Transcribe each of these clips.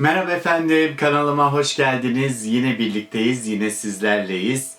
Merhaba efendim, kanalıma hoş geldiniz. Yine birlikteyiz, yine sizlerleyiz.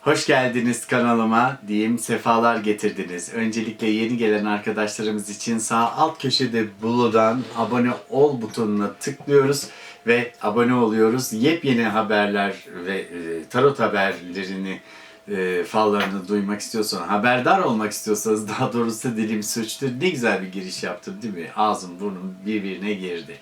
Hoş geldiniz kanalıma diyeyim, sefalar getirdiniz. Öncelikle yeni gelen arkadaşlarımız için sağ alt köşede bulunan abone ol butonuna tıklıyoruz ve abone oluyoruz. Yepyeni haberler ve e, tarot haberlerini e, fallarını duymak istiyorsanız, haberdar olmak istiyorsanız daha doğrusu dilim suçtu. Ne güzel bir giriş yaptım değil mi? Ağzım burnum birbirine girdi.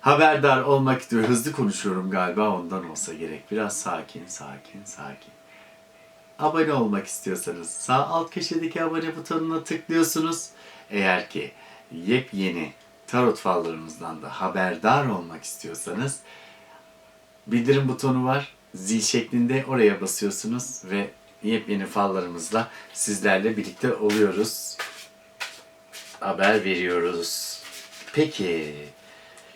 Haberdar olmak istiyor. Hızlı konuşuyorum galiba ondan olsa gerek. Biraz sakin, sakin, sakin. Abone olmak istiyorsanız sağ alt köşedeki abone butonuna tıklıyorsunuz. Eğer ki yepyeni tarot fallarımızdan da haberdar olmak istiyorsanız bildirim butonu var. Zil şeklinde oraya basıyorsunuz ve yepyeni fallarımızla sizlerle birlikte oluyoruz. Haber veriyoruz. Peki.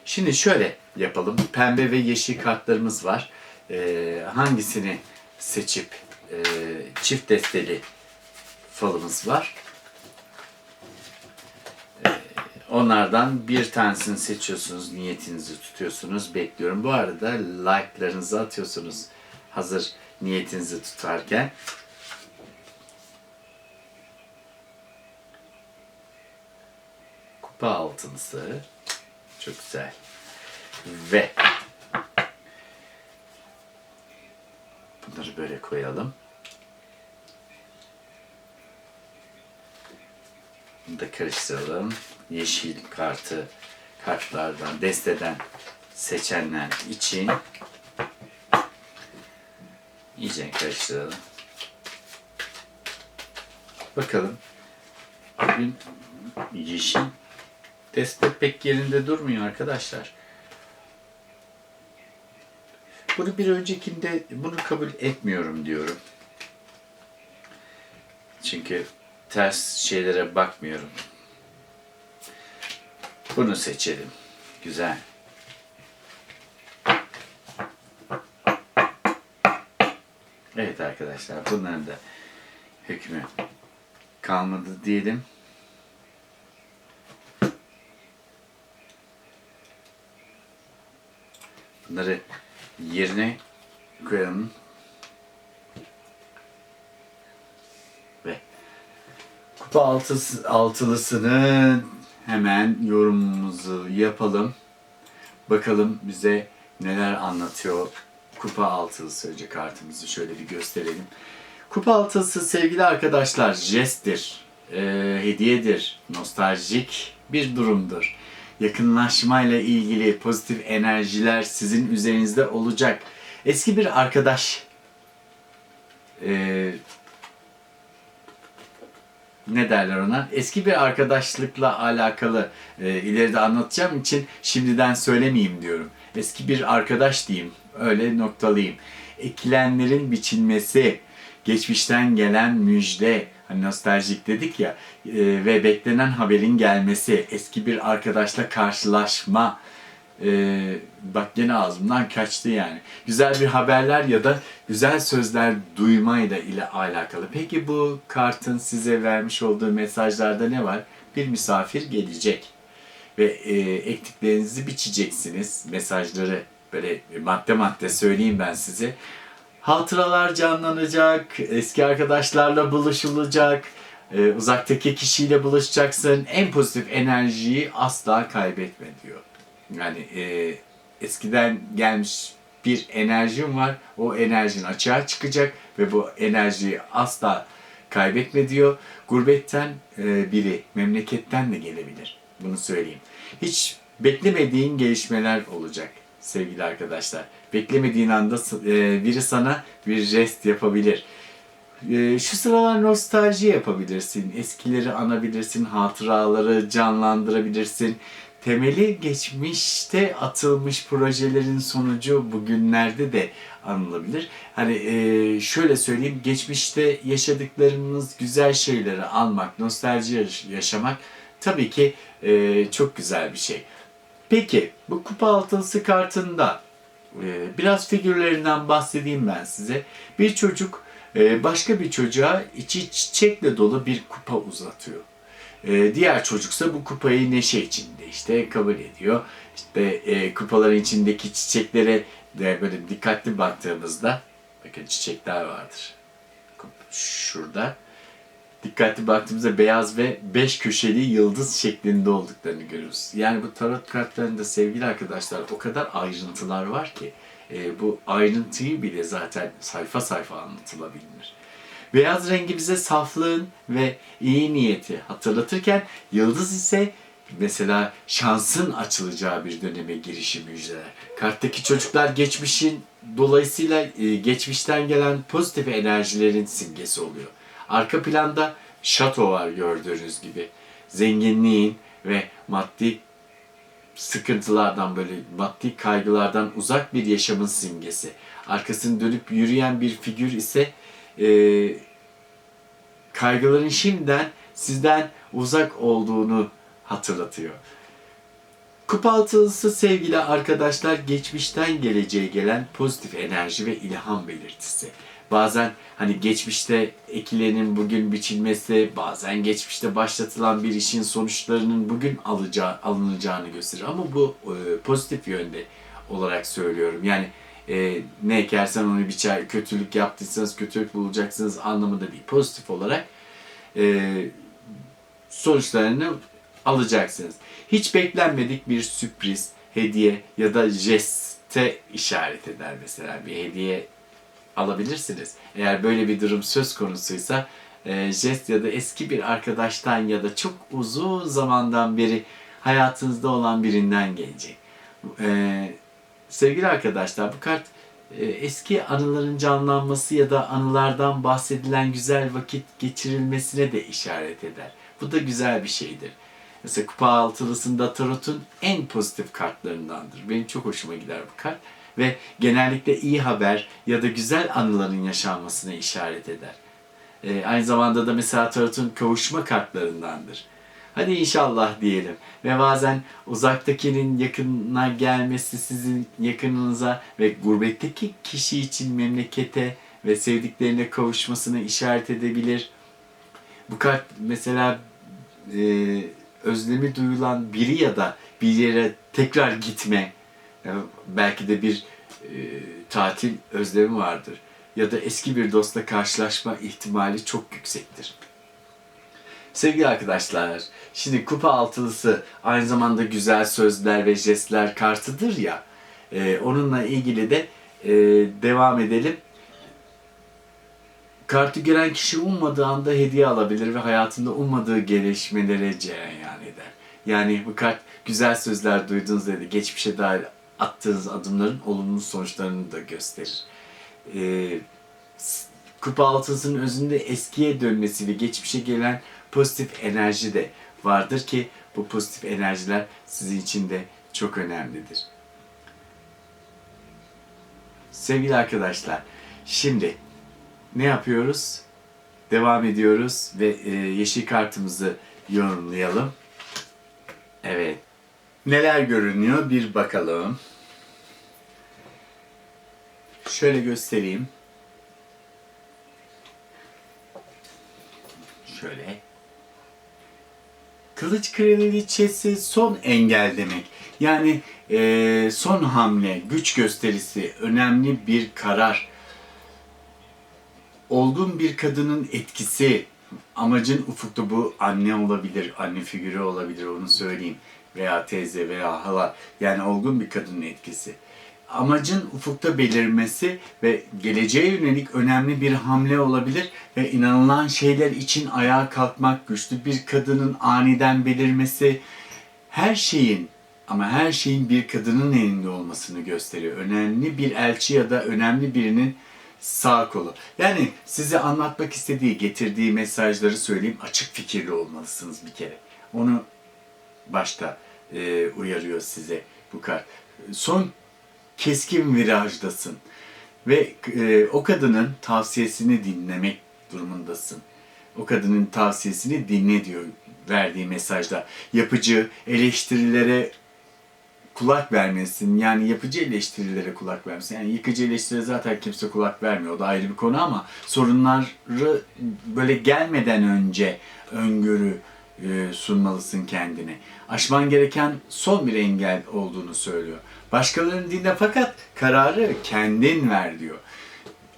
Şimdi şöyle yapalım. Pembe ve yeşil kartlarımız var. Ee, hangisini seçip e, çift desteli falımız var. Ee, onlardan bir tanesini seçiyorsunuz, niyetinizi tutuyorsunuz. Bekliyorum. Bu arada like'larınızı atıyorsunuz. Hazır niyetinizi tutarken. Kupa altınısı. Çok güzel. Ve bunları böyle koyalım. Bunu da karıştıralım. Yeşil kartı kartlardan, desteden seçenler için iyice karıştıralım. Bakalım. Bugün yeşil Deste pek yerinde durmuyor arkadaşlar. Bunu bir öncekinde bunu kabul etmiyorum diyorum. Çünkü ters şeylere bakmıyorum. Bunu seçelim. Güzel. Evet arkadaşlar bunların da hükmü kalmadı diyelim. Bunları yerine koyalım. Ve kupa altısı, altılısını hemen yorumumuzu yapalım. Bakalım bize neler anlatıyor kupa altılısı. Önce kartımızı şöyle bir gösterelim. Kupa altılısı sevgili arkadaşlar jesttir, e, hediyedir, nostaljik bir durumdur yakınlaşmayla ilgili pozitif enerjiler sizin üzerinizde olacak. Eski bir arkadaş e, ne derler ona? Eski bir arkadaşlıkla alakalı e, ileride anlatacağım için şimdiden söylemeyeyim diyorum. Eski bir arkadaş diyeyim. Öyle noktalıyım. Ekilenlerin biçilmesi, geçmişten gelen müjde, hani nostaljik dedik ya e, ve beklenen haberin gelmesi, eski bir arkadaşla karşılaşma, e, bak yine ağzımdan kaçtı yani. Güzel bir haberler ya da güzel sözler duymayla ile alakalı. Peki bu kartın size vermiş olduğu mesajlarda ne var? Bir misafir gelecek ve e, ektiklerinizi biçeceksiniz. Mesajları böyle madde madde söyleyeyim ben size. Hatıralar canlanacak, eski arkadaşlarla buluşulacak, e, uzaktaki kişiyle buluşacaksın. En pozitif enerjiyi asla kaybetme diyor. Yani e, eskiden gelmiş bir enerjin var. O enerjin açığa çıkacak ve bu enerjiyi asla kaybetme diyor. Gurbetten e, biri, memleketten de gelebilir. Bunu söyleyeyim. Hiç beklemediğin gelişmeler olacak sevgili arkadaşlar. Beklemediğin anda e, biri sana bir jest yapabilir. E, şu sıralar nostalji yapabilirsin. Eskileri anabilirsin, hatıraları canlandırabilirsin. Temeli geçmişte atılmış projelerin sonucu bugünlerde de anılabilir. Hani e, şöyle söyleyeyim, geçmişte yaşadıklarımız güzel şeyleri almak, nostalji yaşamak tabii ki çok güzel bir şey. Peki bu kupa altılısı kartında biraz figürlerinden bahsedeyim ben size. Bir çocuk e, başka bir çocuğa içi çiçekle dolu bir kupa uzatıyor. E, diğer çocuksa bu kupayı neşe içinde işte kabul ediyor. İşte e, kupaların içindeki çiçeklere de böyle dikkatli baktığımızda bakın çiçekler vardır. Şurada dikkatli baktığımızda beyaz ve beş köşeli yıldız şeklinde olduklarını görürüz. Yani bu tarot kartlarında sevgili arkadaşlar o kadar ayrıntılar var ki e, bu ayrıntıyı bile zaten sayfa sayfa anlatılabilir. Beyaz rengi bize saflığın ve iyi niyeti hatırlatırken yıldız ise mesela şansın açılacağı bir döneme girişi müjdeler. Karttaki çocuklar geçmişin dolayısıyla e, geçmişten gelen pozitif enerjilerin simgesi oluyor. Arka planda şato var gördüğünüz gibi. Zenginliğin ve maddi sıkıntılardan böyle maddi kaygılardan uzak bir yaşamın simgesi. Arkasını dönüp yürüyen bir figür ise e, kaygıların şimdiden sizden uzak olduğunu hatırlatıyor. Kupa altılısı sevgili arkadaşlar geçmişten geleceğe gelen pozitif enerji ve ilham belirtisi. Bazen hani geçmişte ekilerin bugün biçilmesi, bazen geçmişte başlatılan bir işin sonuçlarının bugün alacağı, alınacağını gösterir. Ama bu e, pozitif yönde olarak söylüyorum. Yani e, ne ekersen onu biçer, kötülük yaptıysanız kötülük bulacaksınız anlamında değil. Pozitif olarak e, sonuçlarını alacaksınız. Hiç beklenmedik bir sürpriz, hediye ya da jeste işaret eder mesela. Bir hediye alabilirsiniz. Eğer böyle bir durum söz konusuysa e, jest ya da eski bir arkadaştan ya da çok uzun zamandan beri hayatınızda olan birinden gelecek. E, sevgili arkadaşlar bu kart e, eski anıların canlanması ya da anılardan bahsedilen güzel vakit geçirilmesine de işaret eder. Bu da güzel bir şeydir. Mesela kupa altılısında tarotun en pozitif kartlarındandır. Benim çok hoşuma gider bu kart. Ve genellikle iyi haber ya da güzel anıların yaşanmasına işaret eder. Ee, aynı zamanda da mesela tarotun kavuşma kartlarındandır. Hadi inşallah diyelim. Ve bazen uzaktakinin yakınına gelmesi sizin yakınınıza ve gurbetteki kişi için memlekete ve sevdiklerine kavuşmasına işaret edebilir. Bu kart mesela e, özlemi duyulan biri ya da bir yere tekrar gitme, e, belki de bir e, tatil özlemi vardır ya da eski bir dostla karşılaşma ihtimali çok yüksektir. Sevgili arkadaşlar, şimdi kupa altılısı aynı zamanda güzel sözler ve jestler kartıdır ya, e, onunla ilgili de e, devam edelim. Kartı gören kişi ummadığı anda hediye alabilir ve hayatında ummadığı gelişmelere cereyan eder. Yani bu kart güzel sözler duyduğunuzda da geçmişe dair attığınız adımların olumlu sonuçlarını da gösterir. S- kupa altısının özünde eskiye dönmesi ve geçmişe gelen pozitif enerji de vardır ki bu pozitif enerjiler sizin için de çok önemlidir. Sevgili arkadaşlar, şimdi ne yapıyoruz? Devam ediyoruz ve e, yeşil kartımızı yorumlayalım. Evet. Neler görünüyor bir bakalım. Şöyle göstereyim. Şöyle. Kılıç kraliçesi son engel demek. Yani e, son hamle, güç gösterisi, önemli bir karar olgun bir kadının etkisi, amacın ufukta bu anne olabilir, anne figürü olabilir onu söyleyeyim. Veya teyze veya hala yani olgun bir kadının etkisi. Amacın ufukta belirmesi ve geleceğe yönelik önemli bir hamle olabilir ve inanılan şeyler için ayağa kalkmak, güçlü bir kadının aniden belirmesi, her şeyin ama her şeyin bir kadının elinde olmasını gösteriyor. Önemli bir elçi ya da önemli birinin sağ kolu. Yani size anlatmak istediği, getirdiği mesajları söyleyeyim. Açık fikirli olmalısınız bir kere. Onu başta e, uyarıyor size bu kart. Son keskin virajdasın ve e, o kadının tavsiyesini dinlemek durumundasın. O kadının tavsiyesini dinle diyor verdiği mesajda. Yapıcı eleştirilere kulak vermesin. Yani yapıcı eleştirilere kulak vermesin. Yani yıkıcı eleştirilere zaten kimse kulak vermiyor. O da ayrı bir konu ama sorunları böyle gelmeden önce öngörü sunmalısın kendine. Aşman gereken son bir engel olduğunu söylüyor. Başkalarını dinle fakat kararı kendin ver diyor.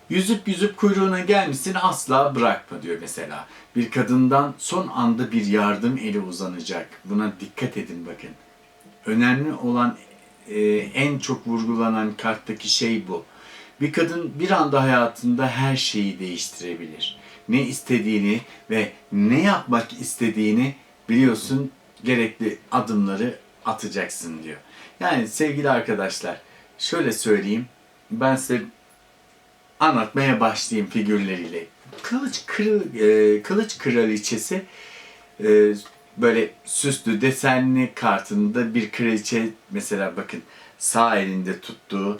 Yüzüp yüzüp kuyruğuna gelmişsin asla bırakma diyor mesela. Bir kadından son anda bir yardım eli uzanacak. Buna dikkat edin bakın. Önemli olan e, en çok vurgulanan karttaki şey bu. Bir kadın bir anda hayatında her şeyi değiştirebilir. Ne istediğini ve ne yapmak istediğini biliyorsun gerekli adımları atacaksın diyor. Yani sevgili arkadaşlar şöyle söyleyeyim ben size anlatmaya başlayayım figürleriyle. Kılıç, kırıl, e, kılıç kraliçesi e, böyle süslü desenli kartında bir kraliçe mesela bakın sağ elinde tuttuğu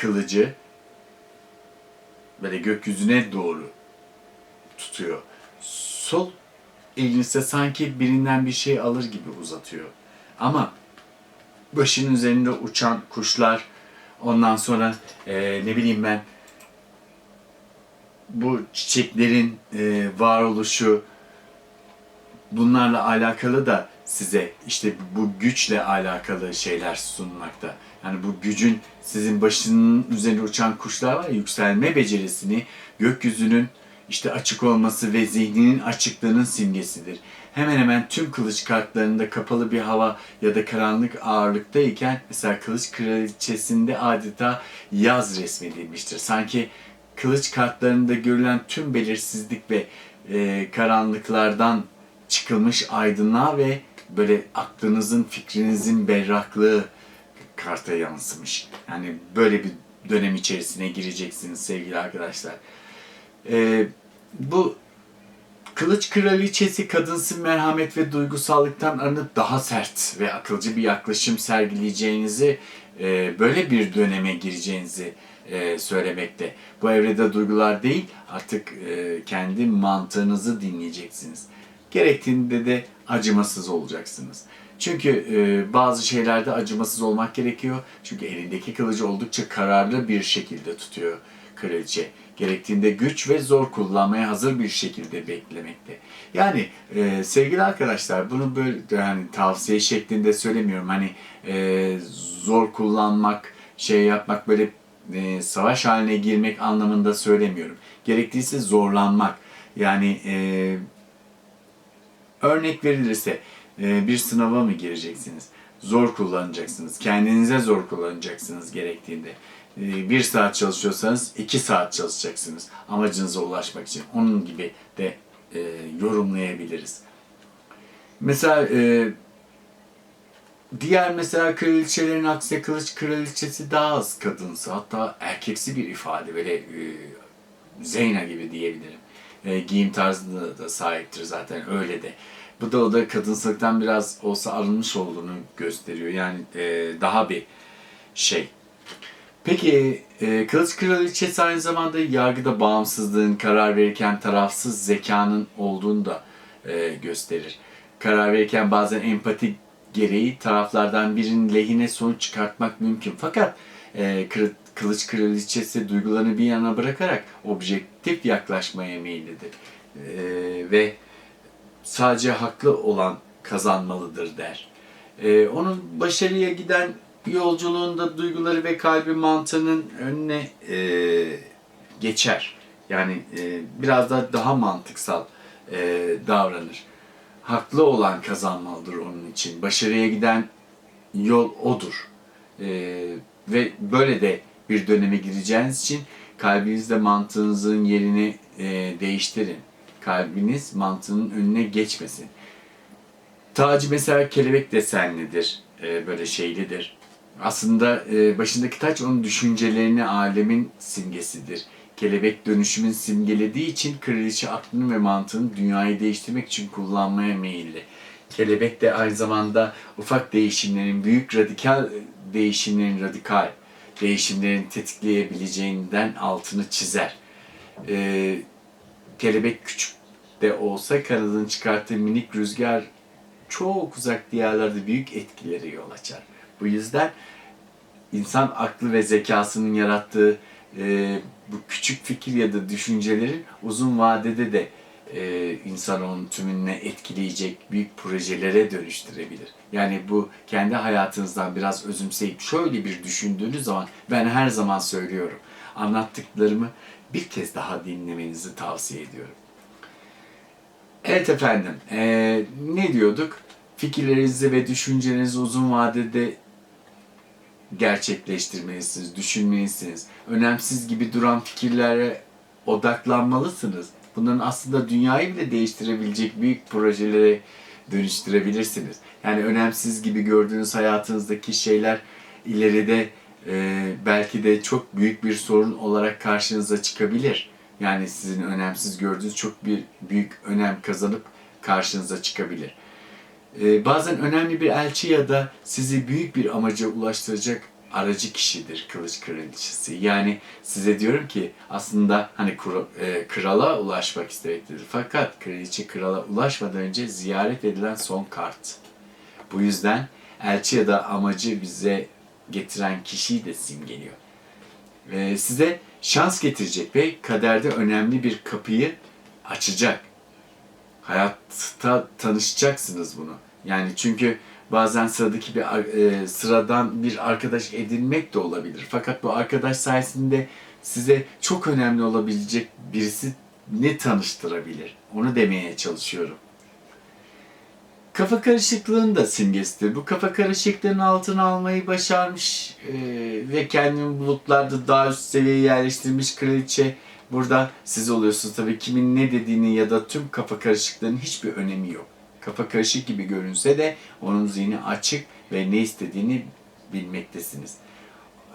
kılıcı böyle gökyüzüne doğru tutuyor. Sol elini ise sanki birinden bir şey alır gibi uzatıyor. Ama başının üzerinde uçan kuşlar, ondan sonra e, ne bileyim ben bu çiçeklerin e, varoluşu bunlarla alakalı da size işte bu güçle alakalı şeyler sunmakta. Yani bu gücün sizin başının üzerine uçan kuşlar var ya yükselme becerisini gökyüzünün işte açık olması ve zihninin açıklığının simgesidir. Hemen hemen tüm kılıç kartlarında kapalı bir hava ya da karanlık ağırlıktayken mesela kılıç kraliçesinde adeta yaz resmedilmiştir. Sanki kılıç kartlarında görülen tüm belirsizlik ve e, karanlıklardan çıkılmış aydınlığa ve böyle aklınızın, fikrinizin berraklığı karta yansımış. Yani böyle bir dönem içerisine gireceksiniz sevgili arkadaşlar. Ee, bu Kılıç Kraliçesi kadınsı merhamet ve duygusallıktan arınıp daha sert ve akılcı bir yaklaşım sergileyeceğinizi, e, böyle bir döneme gireceğinizi e, söylemekte. Bu evrede duygular değil, artık e, kendi mantığınızı dinleyeceksiniz. Gerektiğinde de acımasız olacaksınız. Çünkü e, bazı şeylerde acımasız olmak gerekiyor. Çünkü elindeki kılıcı oldukça kararlı bir şekilde tutuyor kraliçe. Gerektiğinde güç ve zor kullanmaya hazır bir şekilde beklemekte. Yani e, sevgili arkadaşlar bunu böyle yani tavsiye şeklinde söylemiyorum. Hani e, zor kullanmak, şey yapmak böyle e, savaş haline girmek anlamında söylemiyorum. Gerektiyse zorlanmak. Yani e, örnek verilirse bir sınava mı gireceksiniz? Zor kullanacaksınız. Kendinize zor kullanacaksınız gerektiğinde. E, bir saat çalışıyorsanız iki saat çalışacaksınız amacınıza ulaşmak için. Onun gibi de e, yorumlayabiliriz. Mesela e, diğer mesela kraliçelerin aksine kılıç kraliçesi daha az kadınsı hatta erkeksi bir ifade böyle e, Zeyna gibi diyebilirim. Giyim tarzına da sahiptir zaten öyle de. Bu da o da kadınsılıktan biraz olsa arınmış olduğunu gösteriyor. Yani e, daha bir şey. Peki e, Kılıç Kraliçesi aynı zamanda yargıda bağımsızlığın, karar verirken tarafsız zekanın olduğunu da e, gösterir. Karar verirken bazen empati gereği taraflardan birinin lehine sonuç çıkartmak mümkün. Fakat e, Kılıç Kraliçesi duygularını bir yana bırakarak objektif yaklaşmaya meyillidir. E, ve sadece haklı olan kazanmalıdır der. Ee, onun başarıya giden yolculuğunda duyguları ve kalbi mantığının önüne e, geçer. Yani e, biraz da daha mantıksal e, davranır. Haklı olan kazanmalıdır onun için. Başarıya giden yol odur. E, ve böyle de bir döneme gireceğiniz için kalbinizde mantığınızın yerini e, değiştirin kalbiniz mantığının önüne geçmesin. Tacı mesela kelebek desenlidir, e, böyle şeylidir. Aslında e, başındaki taç onun düşüncelerini alemin simgesidir. Kelebek dönüşümün simgelediği için kraliçe aklını ve mantığını dünyayı değiştirmek için kullanmaya meyilli. Kelebek de aynı zamanda ufak değişimlerin, büyük radikal değişimlerin radikal değişimlerin tetikleyebileceğinden altını çizer. Ee, kelebek küçük de olsa kanadını çıkarttığı minik rüzgar çok uzak diyarlarda büyük etkileri yol açar. Bu yüzden insan aklı ve zekasının yarattığı e, bu küçük fikir ya da düşüncelerin uzun vadede de e, insanoğlunun tümününe etkileyecek büyük projelere dönüştürebilir. Yani bu kendi hayatınızdan biraz özümseyip şöyle bir düşündüğünüz zaman ben her zaman söylüyorum. Anlattıklarımı bir kez daha dinlemenizi tavsiye ediyorum. Evet efendim, eee, ne diyorduk? Fikirlerinizi ve düşüncelerinizi uzun vadede gerçekleştirmelisiniz, düşünmelisiniz. Önemsiz gibi duran fikirlere odaklanmalısınız. Bunların aslında dünyayı bile değiştirebilecek büyük projelere dönüştürebilirsiniz. Yani önemsiz gibi gördüğünüz hayatınızdaki şeyler ileride e, belki de çok büyük bir sorun olarak karşınıza çıkabilir. Yani sizin önemsiz gördüğünüz çok bir büyük önem kazanıp karşınıza çıkabilir. Ee, bazen önemli bir elçi ya da sizi büyük bir amaca ulaştıracak aracı kişidir kılıç kraliçesi. Yani size diyorum ki aslında hani e, krala ulaşmak istemektedir. Fakat kraliçe krala ulaşmadan önce ziyaret edilen son kart. Bu yüzden elçi ya da amacı bize getiren kişiyi de simgeliyor. Ee, size şans getirecek ve kaderde önemli bir kapıyı açacak hayatta tanışacaksınız bunu. Yani çünkü bazen sıradaki bir e, sıradan bir arkadaş edinmek de olabilir. Fakat bu arkadaş sayesinde size çok önemli olabilecek birisi ne tanıştırabilir? Onu demeye çalışıyorum. Kafa karışıklığının da simgesidir. Bu kafa karışıklığının altına almayı başarmış e, ve kendini bulutlarda daha üst seviyeye yerleştirmiş kraliçe burada siz oluyorsunuz. Tabii kimin ne dediğini ya da tüm kafa karışıklığının hiçbir önemi yok. Kafa karışık gibi görünse de onun zihni açık ve ne istediğini bilmektesiniz.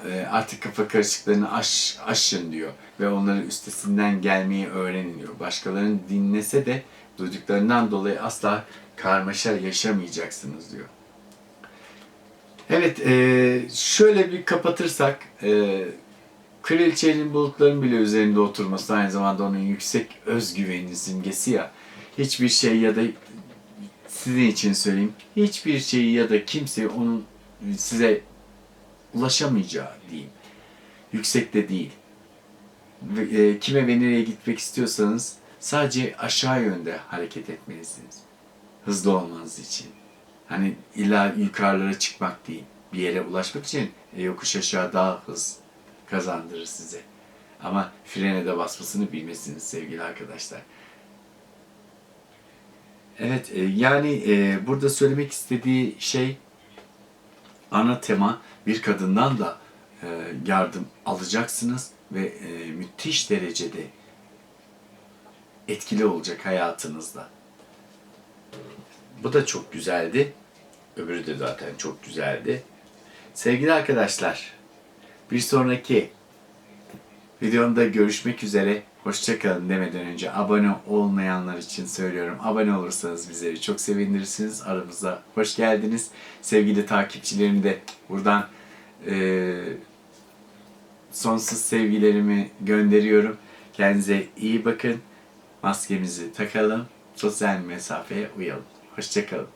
E, artık kafa karışıklarını aş, aşın diyor ve onların üstesinden gelmeyi öğrenin diyor. Başkalarını dinlese de duyduklarından dolayı asla karmaşa yaşamayacaksınız diyor. Evet, e, şöyle bir kapatırsak, e, kraliçenin bulutların bile üzerinde oturması aynı zamanda onun yüksek özgüvenin simgesi ya. Hiçbir şey ya da sizin için söyleyeyim, hiçbir şeyi ya da kimse onun size ulaşamayacağı diyeyim. Yüksekte değil. E, kime ve nereye gitmek istiyorsanız sadece aşağı yönde hareket etmelisiniz hızlı olmanız için. Hani illa yukarılara çıkmak değil. Bir yere ulaşmak için e, yokuş aşağı daha hız kazandırır size. Ama frene de basmasını bilmesiniz sevgili arkadaşlar. Evet e, yani e, burada söylemek istediği şey ana tema bir kadından da e, yardım alacaksınız ve e, müthiş derecede etkili olacak hayatınızda. Bu da çok güzeldi. Öbürü de zaten çok güzeldi. Sevgili arkadaşlar, bir sonraki videomda görüşmek üzere. Hoşçakalın demeden önce abone olmayanlar için söylüyorum. Abone olursanız bizleri çok sevindirirsiniz. Aramıza hoş geldiniz. Sevgili takipçilerim de buradan eee, sonsuz sevgilerimi gönderiyorum. Kendinize iyi bakın. Maskemizi takalım. Sosyal mesafeye uyalım. Hoşçakalın.